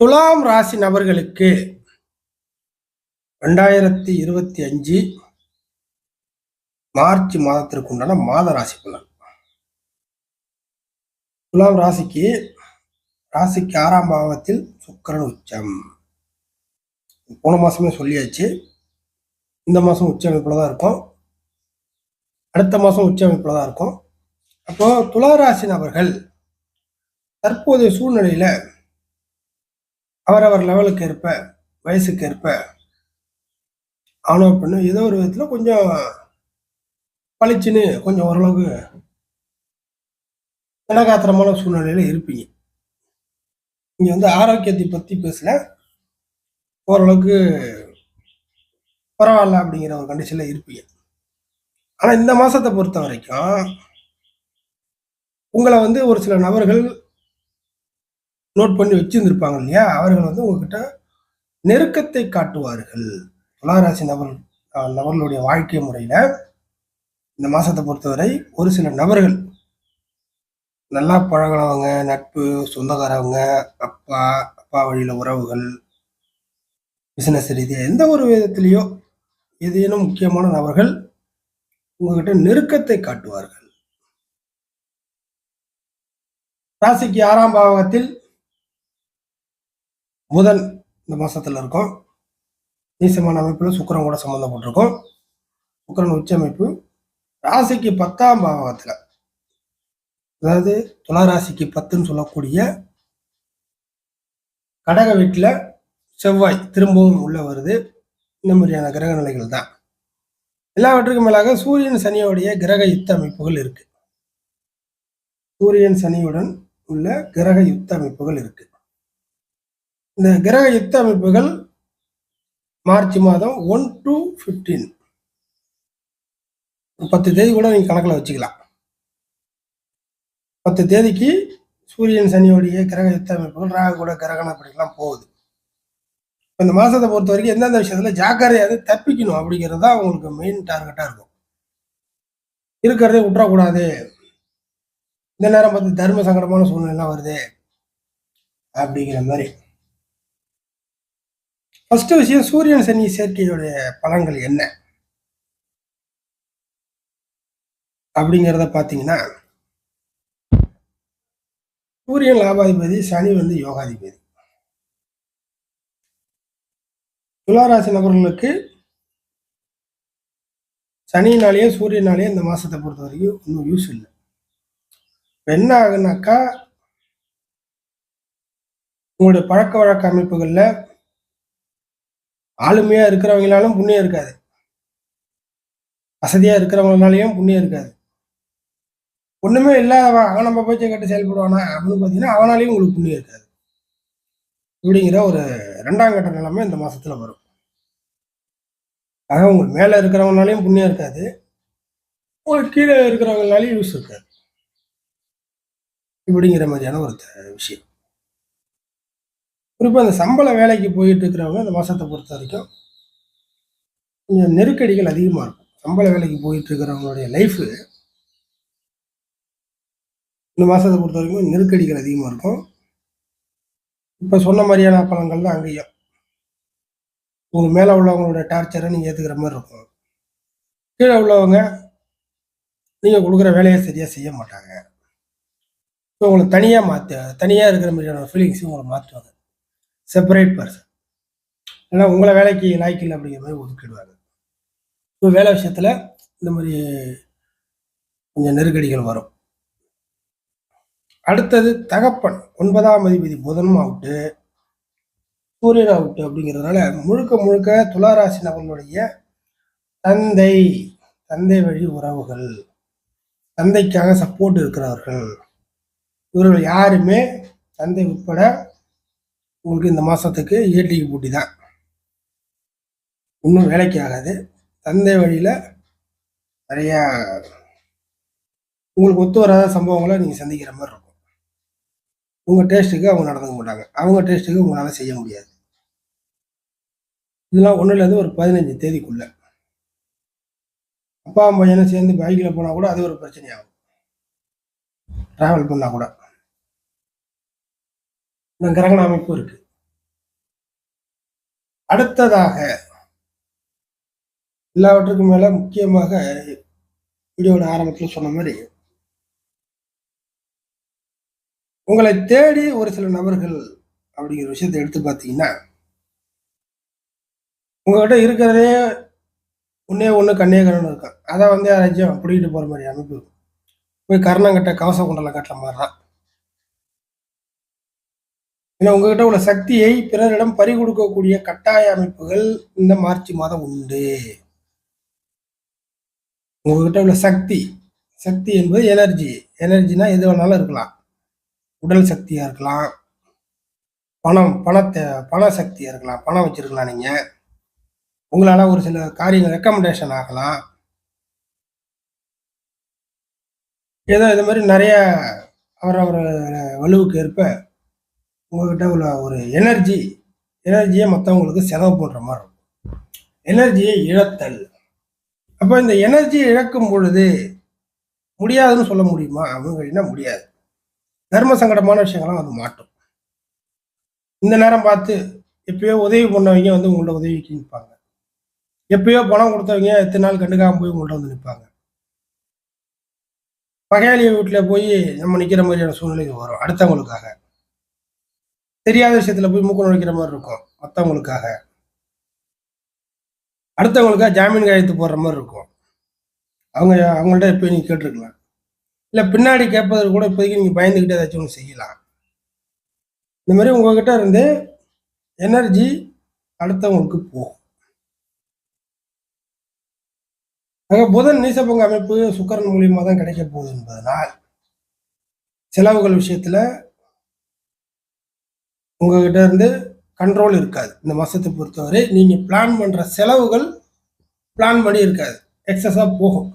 துலாம் ராசி நபர்களுக்கு ரெண்டாயிரத்தி இருபத்தி அஞ்சு மார்ச் மாதத்திற்கு உண்டான மாத ராசி பலன். துலாம் ராசிக்கு ராசிக்கு ஆறாம் பாவத்தில் சுக்கரன் உச்சம். போன மாசமே சொல்லியாச்சு. இந்த மாசம் உச்ச அமைப்புல தான் இருக்கும். அடுத்த மாசம் உச்ச அமைப்புல தான் இருக்கும். அப்போ துளாராசி நபர்கள் தற்போதைய சூழ்நிலையில அவரவர் லெவலுக்கு ஏற்ப வயசுக்கு ஏற்ப ஆனோ பெண்ணு ஏதோ ஒரு விதத்தில் கொஞ்சம் பளிச்சுன்னு கொஞ்சம் ஓரளவுக்கு தினகாத்திரமான சூழ்நிலையில் இருப்பீங்க. இங்கே வந்து ஆரோக்கியத்தை பற்றி பேசல ஓரளவுக்கு பரவாயில்ல அப்படிங்கிற ஒரு கண்டிஷனில் இருப்பீங்க. ஆனால் இந்த மாதத்தை பொறுத்த வரைக்கும் உங்களை வந்து ஒரு சில நபர்கள் நோட் பண்ணி வச்சிருந்திருப்பாங்க இல்லையா? அவர்கள் வந்து உங்ககிட்ட நெருக்கத்தை காட்டுவார்கள். துளாராசி நபர் நபர்களுடைய வாழ்க்கை முறையில இந்த மாசத்தை பொறுத்தவரை ஒரு சில நபர்கள் நல்லா பழகினவங்க நட்பு சொந்தக்காரவங்க அப்பா அப்பா வழியில உறவுகள் பிசினஸ் ரீதியாக எந்த ஒரு விதத்திலேயோ ஏதேனும் முக்கியமான நபர்கள் உங்ககிட்ட நெருக்கத்தை காட்டுவார்கள். ராசிக்கு ஆறாம் பாவகத்தில் புதன் இந்த மாசத்துல இருக்கும். நீசமான அமைப்புல சுக்கரன் கூட சம்மந்தப்பட்டிருக்கும் சுக்கரன் உச்ச அமைப்பு ராசிக்கு பத்தாம் பாவகத்துல. அதாவது துளாராசிக்கு பத்துன்னு சொல்லக்கூடிய கடக வீட்டில் செவ்வாய் திரும்பவும் உள்ள வருது. இந்த மாதிரியான கிரக நிலைகள் தான். எல்லாவற்றுக்கும் மேலாக சூரியன் சனியோடைய கிரக யுத்த அமைப்புகள் இருக்கு. சூரியன் சனியுடன் உள்ள கிரக யுத்த அமைப்புகள் இருக்கு. இந்த கிரக யுத்த அமைப்புகள் மார்ச் மாதம் ஒன் டு ஃபிஃப்டீன் பத்து தேதி கூட நீங்கள் கணக்கில் வச்சுக்கலாம். பத்து தேதிக்கு சூரியன் சனியோடைய கிரக யுத்த அமைப்புகள் ராகு கூட கிரகணம் அப்படிலாம் போகுது. இந்த மாதத்தை பொறுத்த வரைக்கும் எந்தெந்த விஷயத்தில் ஜாக்கிரதையாவது தப்பிக்கணும் அப்படிங்கிறது தான் உங்களுக்கு மெயின் டார்கெட்டாக இருக்கும். இருக்கிறதே விட்டுறக்கூடாது. இந்த நேரம் பார்த்து தர்ம சங்கடமான சூழ்நிலைலாம் வருது அப்படிங்கிற மாதிரி. ஃபர்ஸ்ட் விஷயம் சூரியன் சனி சேர்க்கையுடைய பலன்கள் என்ன? அப்படிங்கிறத பார்த்தீங்கன்னா சூரியன் லாபாதிபதி சனி வந்து யோகாதிபதி. துளாராசி நபர்களுக்கு சனியினாலேயும் சூரியனாலேயும் இந்த மாதத்தை பொறுத்த வரைக்கும் ஒன்றும் யூஸ் இல்லை. என்ன ஆகுனாக்கா உங்களுடைய பழக்க வழக்க அமைப்புகளில் ஆளுமையா இருக்கிறவங்களாலும் புண்ணியம் இருக்காது. வசதியா இருக்கிறவங்களாலையும் புண்ணியம் இருக்காது. ஒண்ணுமே இல்லாதவன் அவன் நம்ம பேச்சை கேட்டு செயல்படுவானா? அப்படின்னு பார்த்தீங்கன்னா அவனாலையும் உங்களுக்கு புண்ணியம் இருக்காது. இப்படிங்கிற ஒரு ரெண்டாம் கட்ட நிலைமை இந்த மாசத்துல வரும். ஆக உங்களுக்கு மேல இருக்கிறவங்களாலையும் புண்ணியம் இருக்காது. உங்களுக்கு கீழே இருக்கிறவங்களாலையும் யூஸ் இருக்காது. இப்படிங்கிற மாதிரியான ஒரு விஷயம். குறிப்பாக இந்த சம்பள வேலைக்கு போயிட்டு இருக்கிறவங்க இந்த மாதத்தை பொறுத்த வரைக்கும் கொஞ்சம் நெருக்கடிகள் அதிகமாக இருக்கும். சம்பள வேலைக்கு போயிட்டு இருக்கிறவங்களுடைய லைஃபு இந்த மாதத்தை பொறுத்த வரைக்கும் நெருக்கடிகள் அதிகமாக இருக்கும். இப்போ சொன்ன மாதிரியான பலன்கள் தான் அங்கேயும். உங்கள் மேலே உள்ளவங்களோட டார்ச்சரை நீங்கள் ஏற்றுக்கிற மாதிரி இருக்கும். கீழே உள்ளவங்க நீங்கள் கொடுக்குற வேலையை சரியாக செய்ய மாட்டாங்க. ஸோ உங்களை தனியாக மாற்ற தனியாக இருக்கிற மாதிரியான ஃபீலிங்ஸையும் உங்களை மாற்றுவாங்க செப்பரேட் பர்சன் ஏன்னா உங்களை வேலைக்கு லாய்க்கில்லை அப்படிங்கிற மாதிரி ஒதுக்கிடுவாங்க. ஸோ வேலை விஷயத்தில் இந்த மாதிரி கொஞ்சம் நெருக்கடிகள் வரும். அடுத்தது தகப்பன். ஒன்பதாம் அதிபதி புதனும் அவுட்டு சூரியன் அவுட்டு அப்படிங்கிறதுனால முழுக்க முழுக்க துளாராசி நபர்களுடைய தந்தை தந்தை வழி உறவுகள் தந்தைக்காக சப்போர்ட் இருக்கிறவர்கள் இவர்கள் யாருமே தந்தை உட்பட உங்களுக்கு இந்த மாதத்துக்கு ஏடிக்கு பூட்டி தான். இன்னும் வேலைக்கு ஆகாது. தந்தை வழியில் நிறையா உங்களுக்கு ஒத்து வராத சம்பவங்களை நீங்கள் சந்திக்கிற மாதிரி இருக்கும். உங்கள் டேஸ்ட்டுக்கு அவங்க நடந்துக்க மாட்டாங்க. அவங்க டேஸ்ட்டுக்கு உங்களால் செய்ய முடியாது. இதெல்லாம் ஒன்றுலேருந்து ஒரு பதினஞ்சு தேதிக்குள்ளே. அப்பா பையனும் சேர்ந்து பைக்கில் போனால் கூட அது ஒரு பிரச்சனையாகும். ட்ராவல் பண்ணால் கூட. இந்த கிரகண அமைப்பு இருக்கு. அடுத்ததாக எல்லாவற்றுக்கும் மேல முக்கியமாக வீடியோட ஆரம்பத்தில் சொன்ன மாதிரி உங்களை தேடி ஒரு சில நபர்கள் அப்படிங்கிற விஷயத்தை எடுத்து பார்த்தீங்கன்னா உங்ககிட்ட இருக்கிறதே ஒன்னே ஒன்று கண்ணே இருக்கான் அதை வந்து யாராச்சும் பிடிக்கிட்டு போகிற மாதிரி அமைப்பு. போய் கர்ணங்கிட்ட கவச குண்டலை கட்டுற மாதிரி தான். ஏன்னா உங்ககிட்ட உள்ள சக்தியை பிறரிடம் பறி கொடுக்கக்கூடிய கட்டாய அமைப்புகள் இந்த மார்ச் மாதம் உண்டு. உங்ககிட்ட உள்ள சக்தி சக்தி என்பது எனர்ஜி எனர்ஜினா எது வேணாலும் இருக்கலாம். உடல் சக்தியாக இருக்கலாம். பணம் பணத்தை பண சக்தியாக இருக்கலாம். பணம் வச்சிருக்கலாம் நீங்கள் உங்களால் ஒரு சில காரியங்கள் ரெக்கமெண்டேஷன் ஆகலாம். ஏதோ இது மாதிரி நிறைய அவரவர் வலுவுக்கு ஏற்ப உங்ககிட்ட உள்ள ஒரு எனர்ஜி எனர்ஜியை மற்றவங்களுக்கு செலவு பண்ணுற மாதிரி இருக்கும். எனர்ஜியை இழத்தல். அப்போ இந்த எனர்ஜியை இழக்கும் பொழுது முடியாதுன்னு சொல்ல முடியுமா? அவங்க முடியாது. தர்ம சங்கடமான விஷயங்கள்லாம் அது மாட்டும். இந்த நேரம் பார்த்து எப்பயோ உதவி பண்ணவங்க வந்து உங்கள்ட்ட உதவிக்கு நிற்பாங்க எப்பயோ பணம் கொடுத்தவங்க எத்தனை நாள் கண்டுக்காம போய் உங்கள்ட்ட வந்து நிற்பாங்க பகையாளிய வீட்டில் போய் நம்ம நிற்கிற மாதிரியான சூழ்நிலைக்கு வரும் அடுத்தவங்களுக்காக. தெரியாத விஷயத்துல போய் மூக்க நுழைக்கிற மாதிரி இருக்கும் மற்றவங்களுக்காக அடுத்தவங்களுக்காக ஜாமீன் கையெழுத்து போடுற மாதிரி இருக்கும். அவங்க அவங்கள்ட்ட போய் நீங்கள் கேட்டிருக்கலாம். இல்லை பின்னாடி கேட்பதற்கு கூட இப்போதைக்கு நீங்கள் பயந்துக்கிட்டே ஏதாச்சும் ஒன்று செய்யலாம். இந்த மாதிரி உங்ககிட்ட இருந்து எனர்ஜி அடுத்தவங்களுக்கு போகும். ஆக புதன் நீசப்பங்கு அமைப்பு சுக்கரன் மூலியமாக தான் கிடைக்க போகுது என்பதனால் செலவுகள் விஷயத்தில் உங்ககிட்ட இருந்து கண்ட்ரோல் இருக்காது. இந்த மாதத்தை பொறுத்தவரை நீங்கள் பிளான் பண்ணுற செலவுகள் பிளான் பண்ணி இருக்காது. எக்ஸஸாக போகும்.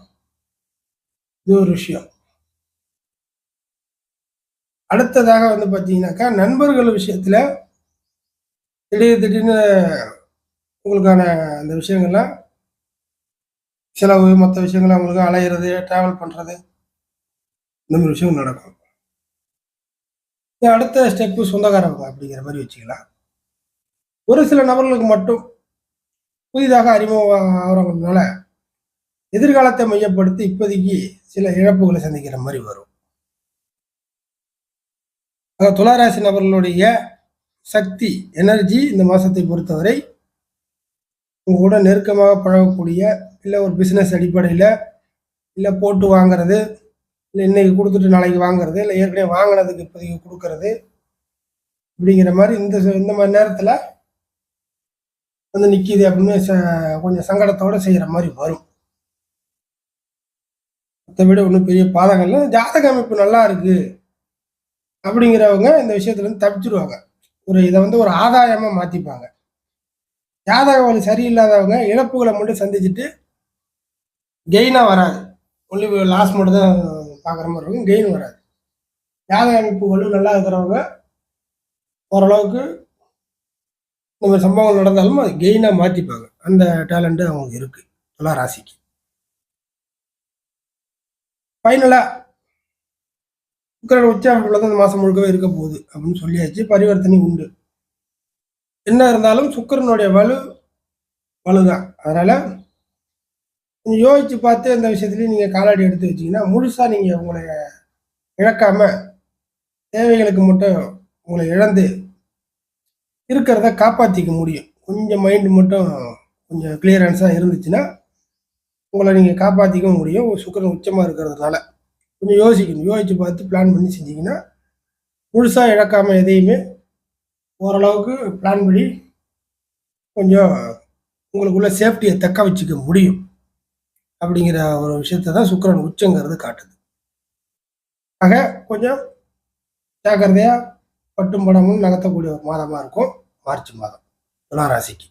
இது ஒரு விஷயம். அடுத்ததாக வந்து பார்த்தீங்கன்னாக்கா நண்பர்கள் விஷயத்தில் திடீர் திடீர்னு உங்களுக்கான அந்த விஷயங்கள்லாம் செலவு மற்ற விஷயங்கள் அவங்களுக்கு அலையிறது ட்ராவல் பண்ணுறது இந்த மாதிரி விஷயம் நடக்கும். அடுத்த ஸ்டெப்பு சொந்தக்காரங்க அப்படிங்கிற மாதிரி வச்சுக்கலாம். ஒரு சில நபர்களுக்கு மட்டும் புதிதாக அறிமுகம் ஆகிறவங்கனால எதிர்காலத்தை மையப்படுத்தி இப்போதைக்கு சில இழப்புகளை சந்திக்கிற மாதிரி வரும். துளாராசி நபர்களுடைய சக்தி எனர்ஜி இந்த மாதத்தை பொறுத்தவரை உங்க கூட நெருக்கமாக பழகக்கூடிய இல்லை ஒரு பிஸ்னஸ் அடிப்படையில் இல்லை போட்டு வாங்குறது இல்லை இன்னைக்கு கொடுத்துட்டு நாளைக்கு வாங்குறது இல்லை ஏற்கனவே வாங்கினதுக்கு இப்போதைக்கு கொடுக்கறது அப்படிங்கிற மாதிரி இந்த இந்த மாதிரி நேரத்தில் வந்து நிற்கிது அப்படின்னு ச கொஞ்சம் சங்கடத்தோடு செய்கிற மாதிரி வரும். மற்ற விட ஒன்றும் பெரிய பாதகம்ல ஜாதக அமைப்பு நல்லா இருக்கு அப்படிங்கிறவங்க இந்த விஷயத்துலேருந்து தப்பிச்சிருவாங்க. ஒரு இதை வந்து ஒரு ஆதாயமாக மாற்றிப்பாங்க ஜாதக வழி சரியில்லாதவங்க இழப்புகளை மட்டும் சந்திச்சுட்டு கெயினாக வராது. ஒன்லி லாஸ் மட்டும் தான் பார்க்குற மாதிரி இருக்கும். கெயின் வராது. யாக அமைப்பு நல்லா இருக்கிறவங்க ஓரளவுக்கு இந்த மாதிரி சம்பவங்கள் நடந்தாலும் அது கெயினாக மாற்றிப்பாங்க அந்த டேலண்ட்டு அவங்களுக்கு இருக்குது துலா ராசிக்கு. ஃபைனலாக சுக்கரோட உச்ச அமைப்பில் தான் இந்த மாதம் முழுக்கவே இருக்க போகுது அப்படின்னு சொல்லியாச்சு. பரிவர்த்தனை உண்டு. என்ன இருந்தாலும் சுக்கரனுடைய வலு வலுதான். அதனால் யோசித்து பார்த்து அந்த விஷயத்துலையும் நீங்கள் காலாடி எடுத்து வச்சிங்கன்னா முழுசாக நீங்கள் உங்களை இழக்காமல் தேவைகளுக்கு மட்டும் உங்களை இழந்து இருக்கிறத காப்பாற்றிக்க முடியும். கொஞ்சம் மைண்டு மட்டும் கொஞ்சம் கிளியரன்ஸாக இருந்துச்சுன்னா உங்களை நீங்கள் காப்பாற்றிக்கவும் முடியும். சுக்கரன் உச்சமாக இருக்கிறதுனால. கொஞ்சம் யோசிக்கணும். யோசித்து பார்த்து பிளான் பண்ணி செஞ்சீங்கன்னா முழுசாக இழக்காமல் எதையுமே ஓரளவுக்கு பிளான் பண்ணி கொஞ்சம் உங்களுக்குள்ள சேஃப்டியை தக்க வச்சுக்க முடியும். அப்படிங்கிற ஒரு விஷயத்தை தான் சுக்கரன் உச்சங்கிறது காட்டுது. ஆக கொஞ்சம் ஜாக்கிரதையாக பட்டும் படமும் நகர்த்தக்கூடிய ஒரு மாதமாக இருக்கும். மார்ச் மாதம். துளாராசிக்கு